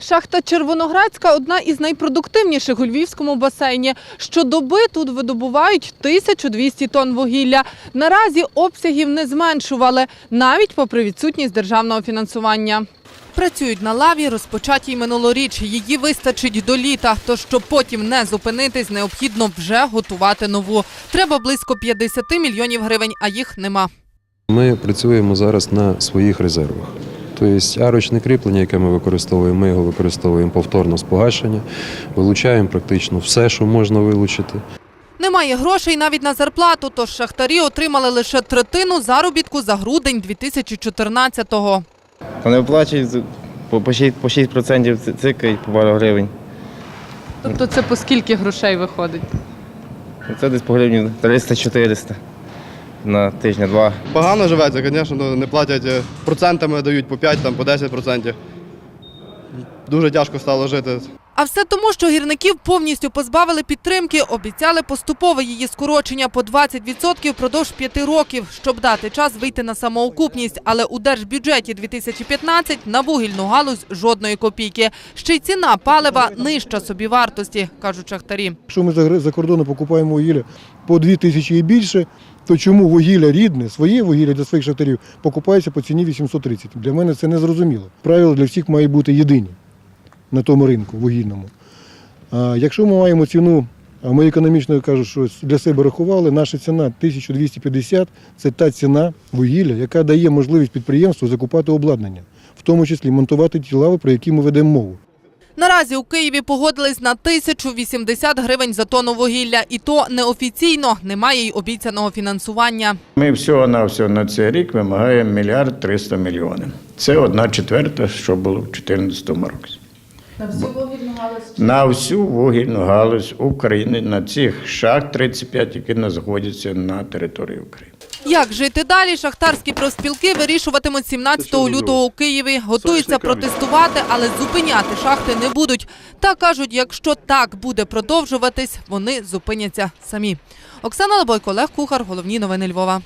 Шахта Червоноградська одна із найпродуктивніших у Львівському басейні. Щодоби тут видобувають 1200 тонн вугілля. Наразі обсягів не зменшували, навіть попри відсутність державного фінансування. Працюють на лаві, розпочатій минулоріч. Її вистачить до літа. То щоб потім не зупинитись, необхідно вже готувати нову. Треба близько 50 мільйонів гривень, а їх нема. Ми працюємо зараз на своїх резервах. Тобто арочне кріплення, яке ми використовуємо, ми його використовуємо повторно з погашення, вилучаємо практично все, що можна вилучити. Немає грошей навіть на зарплату, тож шахтарі отримали лише третину заробітку за грудень 2014-го. Вони оплачують по, по 6%, по 6% ци- цикають по пару гривень. Тобто це по скільки грошей виходить? Це десь по гривні 300-400 на тижня-два. Погано живеться, звісно, ну, не платять е, процентами, дають по 5, там, по 10%. Дуже тяжко стало жити. А все тому, що гірників повністю позбавили підтримки, обіцяли поступове її скорочення по 20% впродовж п'яти років, щоб дати час вийти на самоокупність. Але у держбюджеті 2015 на вугільну галузь жодної копійки. Ще й ціна палива нижча собівартості, кажуть шахтарі. Якщо ми за кордону покупаємо вугілля по 2 тисячі і більше, то чому вугілля рідне, своє вугілля для своїх шахтарів покупається по ціні 830? Для мене це не зрозуміло. Правила для всіх мають бути єдині на тому ринку вугільному. А якщо ми маємо ціну, а ми економічно кажу, що для себе рахували, наша ціна 1250 це та ціна вугілля, яка дає можливість підприємству закупати обладнання, в тому числі монтувати ті лави, про які ми ведемо мову. Наразі у Києві погодились на 1080 гривень за тонну вугілля. І то неофіційно, немає й обіцяного фінансування. Ми всього на всього на цей рік вимагаємо мільярд 300 мільйонів. Це одна четверта, що було в 2014 році. На всю вугільну галузь? На всю вугільну галузь України, на цих шахт 35, які знаходяться на території України. Як жити далі? Шахтарські профспілки вирішуватимуть 17 лютого у Києві. Готуються протестувати, але зупиняти шахти не будуть. Та кажуть, якщо так буде продовжуватись, вони зупиняться самі. Оксана Лобойко, Олег Кухар, головні новини Львова.